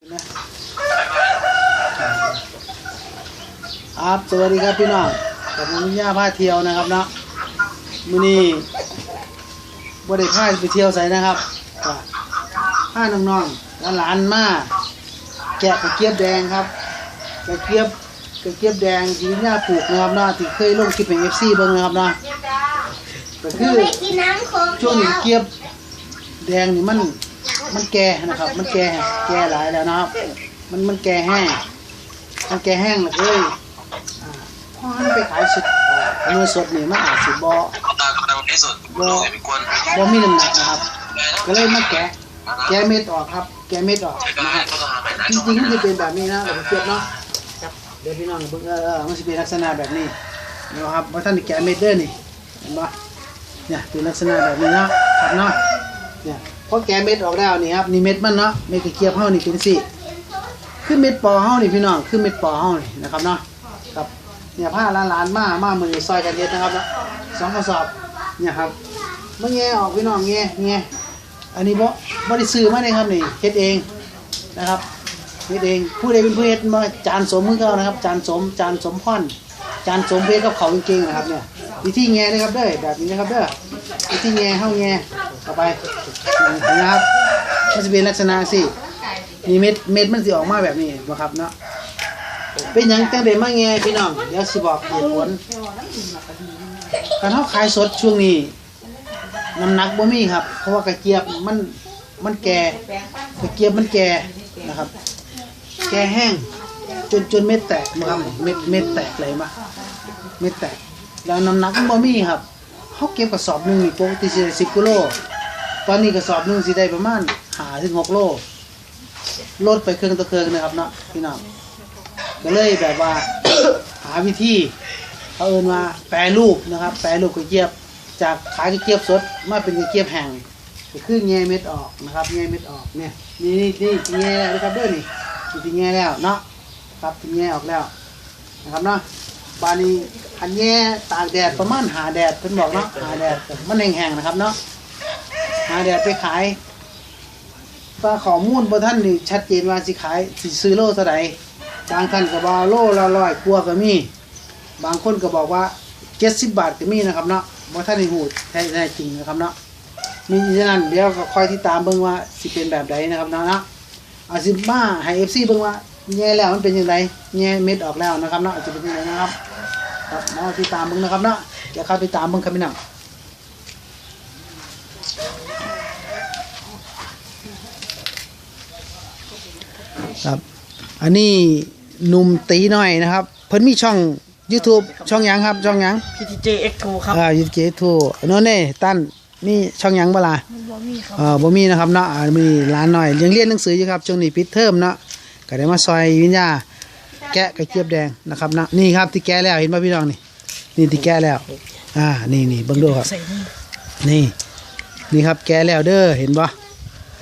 ครับสวัสดีครับพี่น้องกับน้องย่าพาเที่ยวนะครับเนาะมื้อนี้บ่ได้พาไปเที่ยวไสนะครับก็พาน้องๆและหลานมาแกะกระเกียบแดงครับกระเกียบกระเกียบแดงที่ย่าปลูกนะครับเนาะที่เคยลงคลิปเป็น FC เบิ่งนะครับเนาะก็คือไม่กินน้ำโค้กช่วงนี้เกียบแดงนี่มัน มันแก่นะครับ มันแก่แก่หลายแล้วนะครับ มันมันแก่แห้ง มันแก่แห้งแล้วเลยอ่าพอมันไปขายสุดเนื้อสดนี่มันอาจสิบ่ตากำลังที่สุดลูกอย่าไปกวนบ่มีน้ำหนักนะครับ ก็เลยมาแกะ แกะเม็ดออกครับ แกะเม็ดออกนะครับจริงๆมันจะเป็นแบบนี้นะเดี๋ยวผมเก็บเนาะเดี๋ยวพี่น้องเบิ่งเออเออมันจะเป็นลักษณะแบบนี้นะครับว่าท่านแกะเม็ดเด้อนี่เห็นปะเนี่ยเป็นลักษณะแบบนี้นะครับเนาะเนี่ย พอแกเม็ดออกแล้วนี่ครับนี่เม็ดมันเนาะเม็ดกระเกียบเฮานี่เป็นสิคือเม็ดปอเฮานี่พี่น้องคือเม็ดปอเฮานี่นะครับเนาะครับเนี่ยผ้าล้านล้านๆมามามือซอยกันเย็ดนะครับนะสองกระสอบเนี่ยครับเมื่อแงออกพี่น้องแงแงอันนี้บ่บ่ได้ซื้อมาเลยครับนี่เฮ็ดเองนะครับเฮ็ดเองผู้ใดเป็นผู้เฮ็ดมาจานสมมือเขานะครับ จานสมจานสมพรจานสมเพชรกับเขาวเก่งๆนะครับเนี่ยวิธีแงนะครับเด้อแบบนี้นะครับเด้อวิธีแงเฮาแง ต่อไปนะครับมันจะเป็นลักษณะสิมีเม็ดเม็ดมันสิออกมาแบบนี้บ่ครับเนาะเป็นยังจังได๋มาแงพี่น้องเดี๋ยวสิบอกเหตุผลการเฮาขายสดช่วงนี้น้ำหนักบ่มีครับ เพราะว่ากระเจี๊ยบมันมันแก่กระเจี๊ยบมันแก่นะครับ แก่แห้งจนจนเม็ดแตกนะครับเม็ดเม็ดแตกเลยมาเม็ดแตกแล้วน้ำหนักบ่มีครับเขาเก็บกระสอบหนึ่งนี่ปกติสิบกิโล ตอนนี้กระสอบนึงสิได้ประมาณหาถึงหกโลลดไปเครื่องต่อเครื่องนะครับเนาะพี่น้องก็เลยแบบว่า หาวิธีเขาเอินว่าแปรรูปนะครับ แปรรูปกระเจี๊ยบ จากขายกระเจี๊ยบสดมาเป็นกระเจี๊ยบแห้งก็คือแง่เม็ดออกนะครับแง่เม็ดออกเนี่ยนี่นี่นี่ที่แง่แล้วนะครับเด้อนี่นี่ที่แง่แล้วเนาะครับที่แง่ออกแล้วนะครับเนาะบานี้อันแง่ตากแดดประมาณหาแดดเพิ่นบอกเนาะหาแดดมันแห้งๆนะครับเนาะ หาแดดไปขายปลาขอมูลบ่ท่านนี่ชัดเจนว่าสิขายสิซื้อโลเท่าใดบางท่านก็บอกโลละร้อยกว่าก็มี บางคนก็บอกว่าเจ็ดสิบบาทก็มีนะครับเนาะบ่ท่านในหูแท้แท้จริงนะครับเนาะมีฉะนั้นเดี๋ยวก็คอยที่ตามเบิ่งว่าสิเป็นแบบใดนะครับเนาะเนาะเอาสิมาให้ FC เบิ่งว่าแย่แล้วมันเป็นยังไงแย่เม็ดออกแล้วนะครับเนาะจะเป็นยังไงนะครับครับมาที่ตามเบิ่งนะครับเนาะเดี๋ยวเข้าไปตามเบิ่งครับพี่น้อง ครับ อันนี้หนุ่มตีหน่อยนะครับ เพิ่นมีช่อง YouTube ช่องหยังครับ ช่องหยัง PTJ X2 ครับอ่า YouTube ทูโน่นเน่ตั้นมีช่องหยังบ่ล่ะบ่มีครับเอ่อบ่มีนะครับเนาะอ่ามีร้านหน่อยยังเรียนหนังสืออยู่ครับช่วงนี้ปิดเทอมเนาะก็ได้มาซอยวิญญาแกะกระเจี๊ยบแดงนะครับนะนี่ครับที่แกะแล้วเห็นป่ะพี่น้องนี่นี่ที่แกะแล้ว อ่านี่นี่เบิ่งดูครับ ใส่นี่นี่ นี่ครับแกะแล้วเด้อเห็นปะ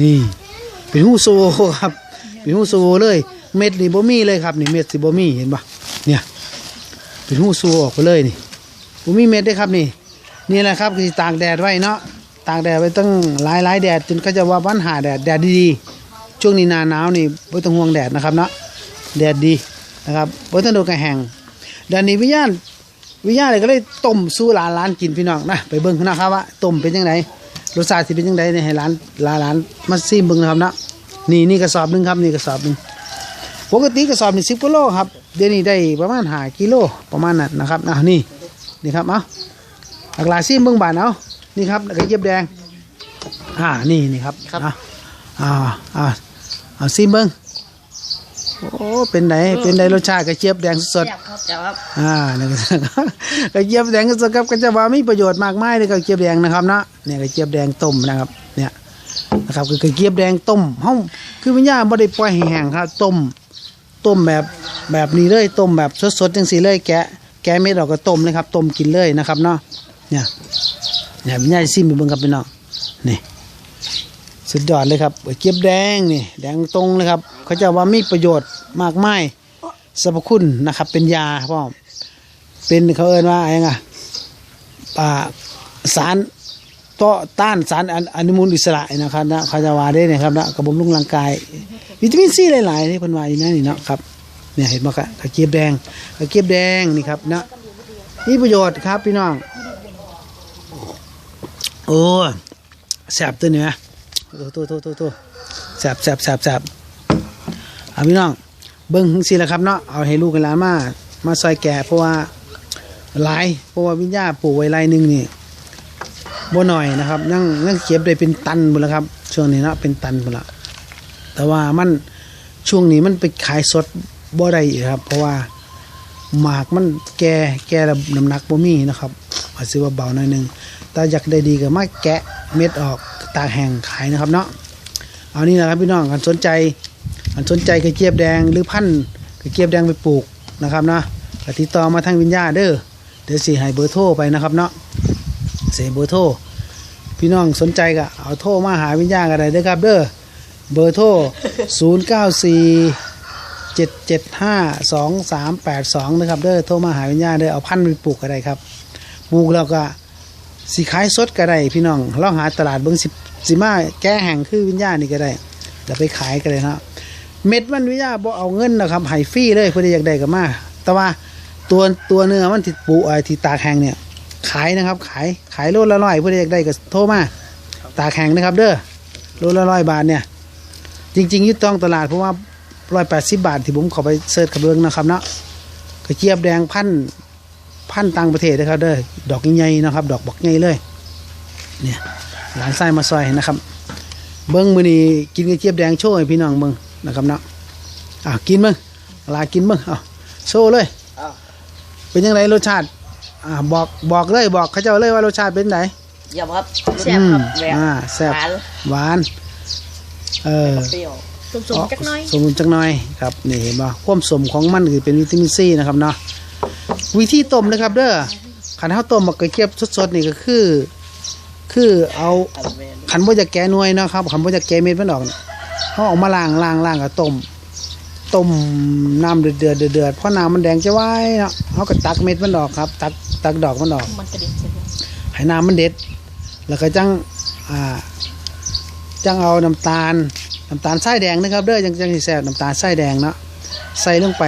นี่ เป็นหูโซครับ เป็นหูโซเลย เม็ดนี่บ่มีเลยครับนี่เม็ดสิบ่มีเห็นปะเนี่ยเป็นหูโซออกไปเลยนี่บ่มีเม็ดได้ครับนี่ นี่แหละครับคือตากแดดไว้เนาะตากแดดไว้ตั้งหลายหลายแดดจนเขาจะว่าวันหาแดดแดดดีๆช่วงนี้หนาหนาวนี่ไม่ต้องห่วงแดดนะครับเนาะแดดดีนะครับไม่ต้องโดนกระแหงแดดนี้วิญญาณวิญญาณเลยก็เลยต้มสู้หลานหลานกินพี่น้องนะไปเบิ่งนะครับว่าต้มเป็นยังไงรสชาติสิเป็นยังไงเนี่ยให้หลานหลานหลานมาซิมเบิ่งนะครับเนาะ นี่นี่กระสอบหนึงครับ นี่กระสอบหนึงปกติกระสอบนี่สิบกิโลครับเดี๋ยวนี้ได้ประมาณหากิโลประมาณนั้นนะครับอะนี่นี่ครับเอาหลากหลายซิมเบิ้งบานเอานี่ครับกระเจี๊ยบแดงอ่านี่นี่ครับครับอ่าอ่าเอาซิมเบิ้งโอ้เป็นไหนเป็นไหนรสชาติกระเจี๊ยบแดงสดแซ่บครับแซ่บครับๆอ่านี่ก็กระเจี๊ยบแดงสดครับก็จะว่ามีประโยชน์มากมายเลยกระเจี๊ยบแดงนะครับเนาะเนี่ยกระเจี๊ยบแดงต้มนะครับเนี่ย นะครับคือกระเจี๊ยบแดงต้มเฮาคือวิญญาณบ่ได้ปล่อยแห้งครับต้มต้มแบบแบบนี้เลยต้มแบบสดๆจังสีเลยแกะแกะเม็ดออกก็ต้มเลยครับต้มกินเลยนะครับเนาะเนี่ยเนี่ยพี่ใหญ่ซิมไปเบิ่งครับพี่น้องนี่สุดยอดเลยครับเก็บแดงนี่แดงตรงเลยครับ เขาจะว่ามีประโยชน์มากมายสรรพคุณนะครับ เป็นยาพ่อเป็นเขาเอ่นว่าอะไรไงอ่าสาร ต่อต้านสารออนุมูลอิสระนะครับนะเขาจะว่าได้เนี่ยครับนะกระบำรุงร่างกายวิตามินซีหลายๆที่เพิ่นว่าอยู่นั่นนี่เนาะครับเนี่ยเห็นบ่ครับกระเจี๊ยบแดงกระเจี๊ยบแดงนี่ครับนะนี่ประโยชน์ครับพี่น้องโอ้แสบตัวเนี่ยโตโตโตโตโตแสบแสบแสบแสบเอาพี่น้องเบิ้งสิละครับเนาะเอาให้ลูกกันหลานมามาซอยแก่เพราะว่าหลายเพราะว่าวิญญาปลูกไว้ไรหนึ่งนี่ บ่หน่อยนะครับยังยังเก็บได้เป็นตันหมดแล้วครับ ช่วงนี้นะเป็นตันหมดละแต่ว่ามันช่วงนี้มันไปขายสดบ่ได้อีกครับ เพราะว่าหมากมันแก่แก่แล้วน้ำหนักบ่มีนะครับอาจจะว่าเบาหน่อยหนึงแต่อยากได้ดีก็มาแกะเม็ดออกตากแห้งขายนะครับเนาะเอานี่นะครับพี่น้องกันสนใจอันสนใจกระเจี๊ยบแดงหรือพันธุ์กระเจี๊ยบแดงไปปลูกนะครับนะติดต่อมาทางวิญญาเด้อเดี๋ยวสิให้เบอร์โทรไปนะครับเนาะ เสียเบอร์โทรพี่น้องสนใจก็เอาโทรมาหาวิญญากันได้เด้อครับเด้อเบอร์โทร 0 9 4 7 7 5 2 3 8 2 นะครับเด้อโทรมาหาวิญญาณเด้อเอาพันธุ์ไปปลูกก็ได้ครับปลูกแล้วก็สิขายสดก็ได้พี่น้องลองหาตลาดเบิ่งสิสิมาแก้แห่งคือวิญญาณนี่ก็ได้เดี๋ยวไปขายกันเลยนะเม็ดมันวิญญาบ่เอาเงินนะครับให้ฟรีเลยเพื่ออยากได้ก็มาแต่ว่าตัวตัวเนื้อมันติดปูไอ้ที่ตากแห้งเนี่ย ขายนะครับ ขายขายโลละร้อยเพื่อที่อยากได้ก็โทรมาตากแห้งนะครับ เด้อโลละร้อยบาทเนี่ย จริงๆอยึดต้องตลาดเพราะว่าร้อยแปดสิบบาทที่ผมเขอไปเสิร์ชกับเบิ้งนะครับเนาะกระเจี๊ยบแดงพันพันต่างประเทศนะครับเด้อดอกใหญ่ๆนะครับ ดอกบักใหญ่เลย เนี่ยหลานไส้มาซอยนะครับ เบิ้งมือนี้กินกระเจี๊ยบแดงโชว์ให้พี่น้องเบิ้งนะครับเนาะอะกินเบิ้งลากินเบิ้งเอาโชว์เลยอ้าวเป็นยังไงรสชาติ อ่าบอกบอกเลยบอกเขาเจ้าเลยว่ารสชาติเป็นไหนเยี่ยมครับแซ่บครับอืมแบบอ่าแซ่บหวานหวาน เออเปรี้ยวสุ่มๆจักหน้อยสมจักหน้อยครับนี่เห็นบ่ความสมของมันคือเป็นวิตามินซีนะครับเนาะวิธีต้มนะครับเด้อขันข้าวต้มบักกระเจี๊ยบสดๆนี่ก็คือ คือเอาอันเมนขันบ่จะแกะหน่วยนะครับขันบ่จะแกะเม็ดมันออกเนี่ยเขาเออกมาล้างล้างล้างกับต้มต้มน้ำเดือดเดือดเดือดเพราะน้ำมันแดงจะไว้เนาะเขาก็ตักเม็ดมันออกครับ ตัก ตักดอกมันออกมันกระเด็นใช่ไหมให้น้ำมันเด็ด แล้วก็จังอ่าจังเอาน้ำตาลน้ำตาลทรายแดงนะครับเด้อจังจังสิแซ่บน้ำตาลทรายแดงเนาะใส่ลงไป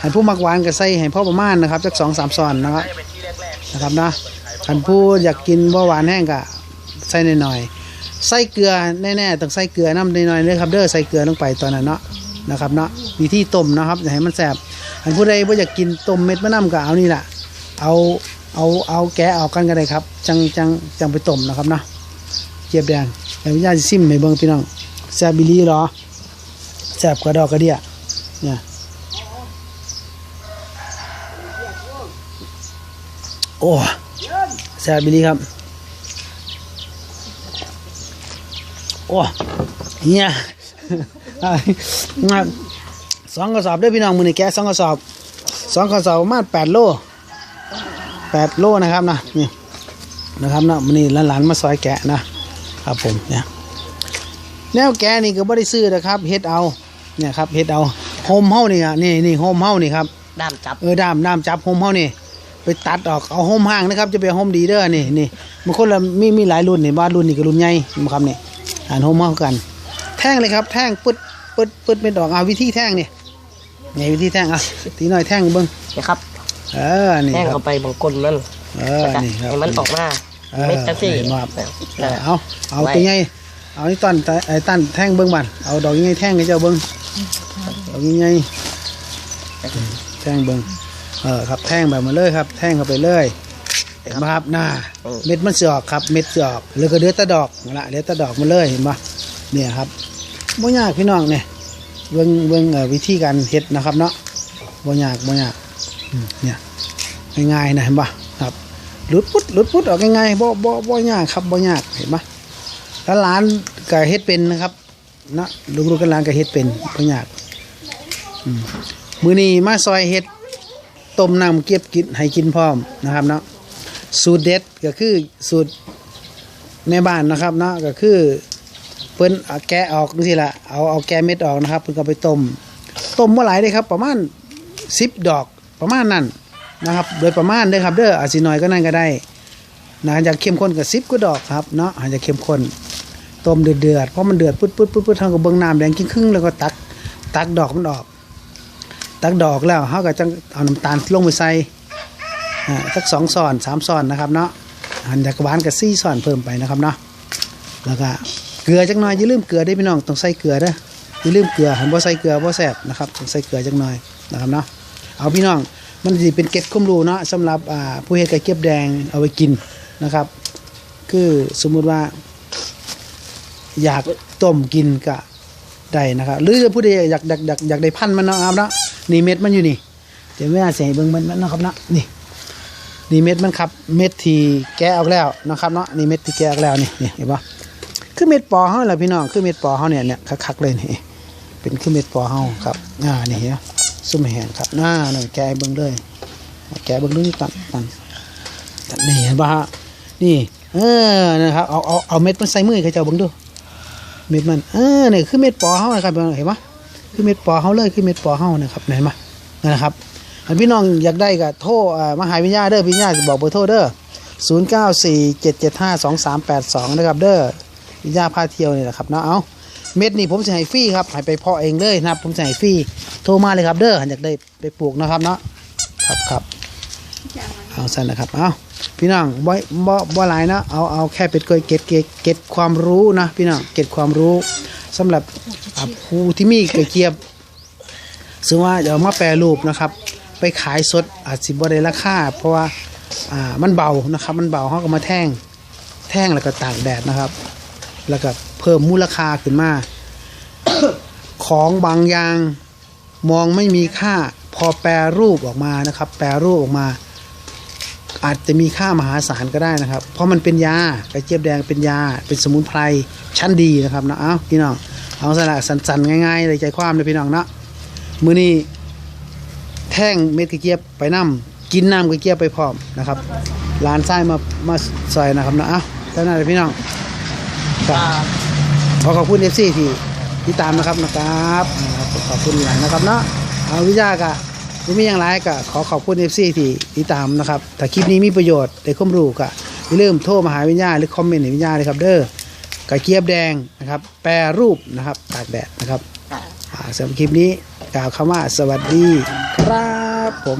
ให้ผู้มักหวานก็ใส่ให้พ่อประมาณนะครับจักสองสามซอนนะครับนะครับนะคันผู้อยากกินบ่หวานแห้งก็ใส่หน่อยๆใส่เกลือแน่ๆต้องใส่เกลือน้ำหน่อยๆเลยครับเด้อใส่เกลือลงไปตอนนั้นเนาะนะครับเนาะวิธีต้มนะครับอย่าให้มันแซ่บคันผู้ใดบ่อยากกินต้มเม็ดมะนาวก็เอานี่แหละ เอาเอาเอาแกะออกกันก็ได้ครับ จังจังจังไปต้มนะครับเนาะเจี๊ยบแดงแล้วญาติซิมให้เบิ่งพี่น้องแซบบิลีเหรอแซบกว่าดอกกระเดียเนี่ยโอ้แซบบิลีครับ โอ้เฮียสองกระสอบด้วยพี่น้องมือนี่แกะสองกระสอบสองกระสอบประมาณแปดโล แปดโลนะครับนะนี่นะครับนะมันนี่หลานๆมาซอยแกะนะครับผมเนี่ยแนวแกะนี่ก็ไม่ได้ซื้อนะครับเฮ็ดเอาเนี่ยครับเฮ็ดเอาโฮมเฮานี่อะนี่นี่โฮมเฮานี่ครับด้ามจับเออด้ามด้ามจับโฮมเฮานี่ไปตัดออกเอาโฮมห่างนะครับ จะเป็นโฮมดีเด้อนี่นี่บางคนละมีมีหลายรุ่นนี่บ้านรุ่นนี่ก็รุ่นใหญ่นะครับนี่อ่านโฮมเฮากัน แท่งเลยครับแท่งปึ๊ดปึ๊ดปึ๊ดเป็นดอกเอาวิธีแท่งนี่นี่วิธีแท่งอะตีหน่อยแท่งเบิ้งนะครับ เออนี่แห้งครัเข้าบไปบางคนมันเออแล้วก็นี่ครับให้มันออกมาเออเม็ดจังซี่เห็นบ่ครับเออเอาเอาตัวใหญ่เอานี่ต้นไอ้ต้นแท่งเบิ้งบันเอาดอกใหญ่แท่งให้เจ้าเบิ้งดอกใหญ่แท่งเบิ้งเออครับแท่งแบบมาเลยครับ แท่งเข้าไปเลยเห็นไหมครับหน้าเม็ดมันเสืออกครับ เม็ดเสืออกแล้วก็เดือดแตะดอกนั่นละเดือดแตะดอกมาเลยเห็นปะเนี่ยครับบ่ยากพี่น้องเนี่ยเบิ้งเบิ้งเอ่อวิธีการเฮ็ดนะครับเนาะบ่ยากบ่ยากอืม เนี่ยง่ายๆนะเห็นปะครับหลุดพุดหลุดพุดออกง่ายๆบ่บ่บ่ยากครับบ่ยากเห็นปะแล้วร้านก็เฮ็ดเป็นนะครับนะลูกๆกันร้านก็เฮ็ดเป็นบ่ยากมือนี้มาซอยเฮ็ดต้มน้ำเก็บกินให้กินพร้อมนะครับเนาะสูตรเด็ดก็คือสูตรในบ้านนะครับเนาะก็คือเพิ่นแกะออกจังซี่ล่ะเอาเอาแกะเม็ดออกนะครับเพิ่นก็ไปต้มต้มบ่หลายเด้ครับ ประมาณ10ดอก ประมาณนั้นนะครับ โดยประมาณเด้อครับเด้ออาจสิน้อยก็นั่นก็ได้นะอยากเข้มข้นกับซิบก็ดอกครับเนาะอยากเข้มข้นต้มเดือดๆเพราะมันเดือดปุ๊ดปุ๊ดปุ๊ดปุ๊ดทางกับเบิ้งน้ำแดงครึ่งๆแล้วก็ตักตักดอกมันออก ตักดอกแล้วเขาก็จะเอาน้ำตาลลงไปใส่อ่าสักสองส่อนสามส่อนนะครับเนาะหันจากหวานกับซี่ส่อนเพิ่มไปนะครับเนาะแล้วก็เกลือจักหน่อยอย่าลืมเกลือได้พี่น้องต้องใส่เกลือเด้ออย่าลืมเกลือหันบ่ใส่เกลือบ่แซ่บนะครับต้องใส่เกลือจักหน่อยนะครับเนาะ เอาพี่น้อง มันสิเป็นเก็ดข้มรูเนาะสำหรับผู้เฮ็ดไก่เก็บแดงเอาไปกินนะครับ คือสมมุติว่า อยากต้มกินก็ได้นะครับ หรือผู้ใดอยากอยากอยากอยากได้พันมันเนาะครับเนาะนี่เม็ดมันอยู่นี่เดี๋ยวแม่ใส่เบิ่งมันมันเนาะครับเนาะนี่นี่เม็ดมันครับ เม็ดที่แกะออกแล้วนะครับเนาะนี่เม็ดที่แกะออกแล้วนี่นี่เห็นปะคือเม็ดปอเฮาแหละพี่น้องคือเม็ดปอเฮาเนี่ยเนี่ยคักๆเลยนี่เป็นคือเม็ดปอเฮาครับอ่านี่เห็นปะ ซุ่มแหงครับหน่าเนี่ยแกะเบิ่งเลยแกะเบิ่งดูนี่ตันตันนี่เห็นปะฮะนี่เออนะครับเอาเอาเอาเม็ดมันใส่มือให้เจ้าเบิ่งดูเม็ดมันเออเนี่ยคือเม็ดปอเฮานะครับเห็นปะคือเม็ดปอเฮาเลยคือเม็ดปอเฮานะครับเห็นปะนั่นนะครับอันพี่น้องอยากได้ก็โทรมาหาวิญญาเด้อวิญญาจะบอกเบอร์โทรเด้อศูนย์เก้าสี่เจ็ดเจ็ดห้าสองสามแปดสองนะครับเด้อวิญญาพาเที่ยวนี่แหละครับเนาะเอา เม็ดนี่ผมจะให้ฟรีครับให้ไปเพาะเองเลยนะครับ ผมจะให้ฟรีโทรมาเลยครับ เด้ออยากได้ไปปลูกนะครับเนาะครับครับเอาสั้นนะครับเอาพี่น้องบ่บ่บ่หลายนะเอาเอาแค่เป็นเกยเก็ดเก็ดเก็ดความรู้นะพี่น้องเก็ดความรู้สำหรับอ่าผู้ที่มีเกยเกียบซึ่งว่าเดี๋ยวมาแปรรูปนะครับ ไปขายสดอาจสิบ่ได้ราคาเพราะว่าอ่ามันเบานะครับ มันเบาเขาก็มาแท่งแท่งแล้วก็ตากแดดนะครับ แล้วก็ เพิ่มมูลค่าขึ้นมา ของบางอย่างมองไม่มีค่าพอแปรรูปออกมานะครับ แปรรูปออกมา อาจจะมีค่ามหาศาลก็ได้นะครับ เพราะมันเป็นยากระเจี๊ยบแดงเป็นยา เป็นสมุนไพรชั้นดีนะครับนะเอ้าพี่น้องเอาสละสันๆง่ายๆเลยใจความเลยพี่น้องเนาะมือนี้แท่งเม็ดกระเจี๊ยบไปน้ำกินน้ำกระเจี๊ยบไปพร้อมนะครับร้านไส้มามาซอยนะครับนะเอ้าท่านั้นเลยพี่น้อง ก็ขอขอบคุณเอฟซีที่ที่ตามนะครับนะครับนะครับขอบคุณหลายนะครับเนาะเอาวิจากะไม่มีอย่างไรก็ขอขอบคุณเอฟซีที่ที่ตามนะครับถ้าคลิปนี้มีประโยชน์ได้ความรู้ก็อย่าลืมโทรมาหาวิญญาหรือคอมเมนต์ในวิญญาเลยครับเด้อกระเจี๊ยบแดงนะครับ แปรรูปนะครับตากแดดนะครับอ่าสำหรับคลิปนี้กล่าวคำว่าสวัสดีครับผม